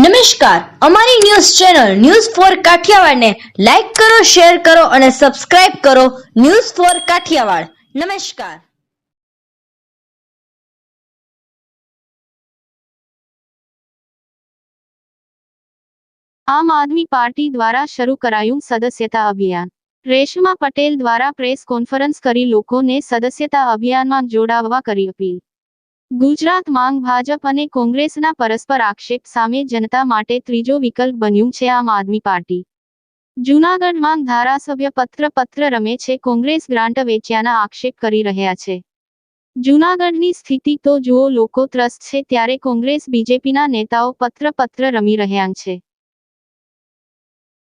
નમસ્કાર. અમારી news channel news four કાઠિયાવાડને લાઈક કરો, શેર કરો અને સબસ્ક્રાઇબ કરો ન્યૂઝ ફોર કાઠિયાવાડ. નમસ્કાર. આમ આદમી પાર્ટી દ્વારા શરૂ કરાયું સદસ્યતા અભિયાન. રેશમા પટેલ દ્વારા પ્રેસ કોન્ફરન્સ કરી લોકોને સદસ્યતા અભિયાનમાં જોડાવવા કરી અપીલ. ગુજરાત માંગ ભાજપ અને કોંગ્રેસના પરસ્પર આક્ષેપ સામે જનતા માટે ત્રીજો વિકલ્પ બન્યું છે આમ આદમી પાર્ટી. જૂનાગઢ માંગ ધારાસભ્ય પત્ર પત્ર રમે છે, કોંગ્રેસ ગ્રાન્ટ વેચ્યાના આક્ષેપ કરી રહ્યા છે. જૂનાગઢની સ્થિતિ તો જુઓ, લોકો ત્રસ્ત છે, ત્યારે કોંગ્રેસ, બીજેપીના નેતાઓ પત્ર પત્ર રમી રહ્યા છે.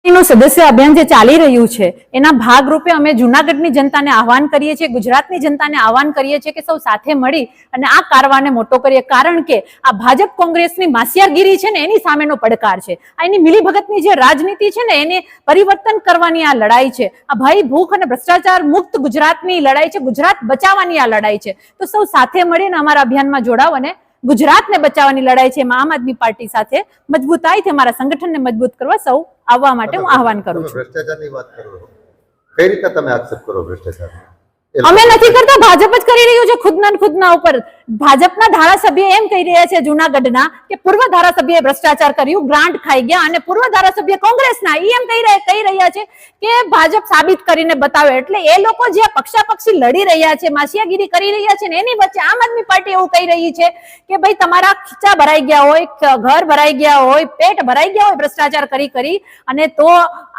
સદસ્ય અભિયાન જે ચાલી રહ્યું છે, એના ભાગરૂપે અમે જુનાગઢની જનતાને આહવાન કરીએ છીએ, ગુજરાતની જનતાને આહવાન કરીએ છીએ કે સૌ સાથે મળી અને આ કારવાને મોટો કરીએ. કારણ કે આ ભાજપ કોંગ્રેસની માસિયારગીરી છે ને, એની સામેનો પડકાર છે. આ એની મિલીભગતની જે રાજનીતિ છે ને, એને પરિવર્તન કરવાની આ લડાઈ છે. આ ભય, ભૂખ અને ભ્રષ્ટાચાર મુક્ત ગુજરાતની લડાઈ છે, ગુજરાત બચાવવાની આ લડાઈ છે. તો સૌ સાથે મળીને અમારા અભિયાનમાં જોડાવ અને ગુજરાતને બચાવવાની લડાઈ છે એમાં આમ આદમી પાર્ટી સાથે મજબૂતાઈથી અમારા સંગઠનને મજબૂત કરવા સૌ આવવા માટે હું આહવાન કરું છું. ભ્રષ્ટાચારની વાત કરો. કઈ રીતે તમે આક્ષેપ કરો ભ્રષ્ટાચાર અમે નથી કરતા ભાજપ જ કરી રહ્યું છે ખુદના ખુદના ઉપર. ભાજપના ધારાસભ્ય એમ કહી રહ્યા છે જુનાગઢના કે પૂર્વ ધારાસભ્યએ ભ્રષ્ટાચાર કર્યું, ગ્રાન્ટ ખાઈ ગયા અને પૂર્વ ધારાસભ્ય કોંગ્રેસના એમ કહી રહ્યા કહી રહ્યા છે કે ભાજપ સાબિત કરીને બતાવે. એટલે એ લોકો જે પક્ષાપક્ષી લડી રહ્યા છે માસિયાગીરી કરી રહ્યા છે એની વચ્ચે આમ આદમી પાર્ટી એવું કહી રહી છે કે ભાઈ તમારા ખીચા ભરાઈ ગયા હોય ઘર ભરાઈ ગયા હોય, પેટ ભરાઈ ગયા હોય ભ્રષ્ટાચાર કરી કરી અને તો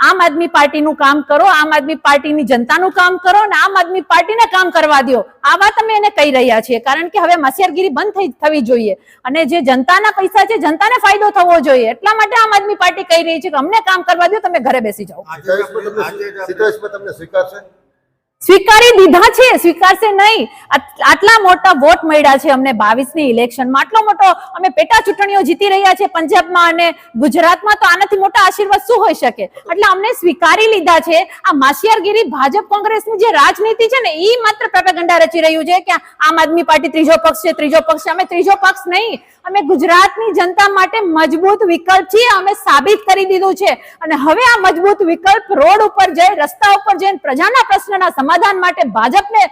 આમ આદમી પાર્ટીનું કામ કરો, આમ આદમી પાર્ટીની જનતાનું કામ કરો અને આમ આદમી પાર્ટીને કામ કરવા દો. આ વાત અમે એને કહી રહ્યા છીએ. કારણ કે હવે માસિયારગીરી બંધ થઈ થવી જોઈએ. અને જે જનતાના પૈસા છે જનતાને ફાયદો થવો જોઈએ. એટલા માટે આમ આદમી પાર્ટી કહી રહી છે કે અમને કામ કરવા દો તમે ઘરે બેસી જાઓ. તમને સિદ્ધાર્થમાં તમને સ્વીકારશે સ્વીકારી દીધા છે? સ્વીકારશે નહીં. આટ- આટલા મોટા વોટ મળ્યા છે અમને બાવીસની ઇલેક્શનમાં આટલો મોટો અમે પેટા ચૂંટણીઓ જીતી રહ્યા છે પંજાબમાં અને ગુજરાતમાં. તો આનાથી મોટા આશીર્વાદ શું હોઈ શકે? એટલે અમને સ્વીકારી લીધા છે. આ માસિયારગીરી ભાજપ કોંગ્રેસની જે રાજનીતિ છે ને એ માત્ર પ્રપેગંડા રચી રહ્યું છે કે આમ આદમી પાર્ટી ત્રીજો પક્ષ છે, ત્રીજો પક્ષ છે. અમે ત્રીજો પક્ષ નહીં. અમે ગુજરાતની જનતા માટે મજબૂત વિકલ્પ છીએ. અમે સાબિત કરી દીધું છે. અને હવે આ મજબૂત વિકલ્પ રોડ ઉપર જઈ, રસ્તા ઉપર જઈને પ્રજાના પ્રશ્નના સમાધાન માટે ભાજપને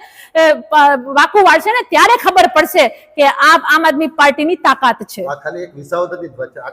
વાકું વાળશે ને ત્યારે ખબર પડશે કે આ, આમ આદમી પાર્ટીની તાકાત છે. છે.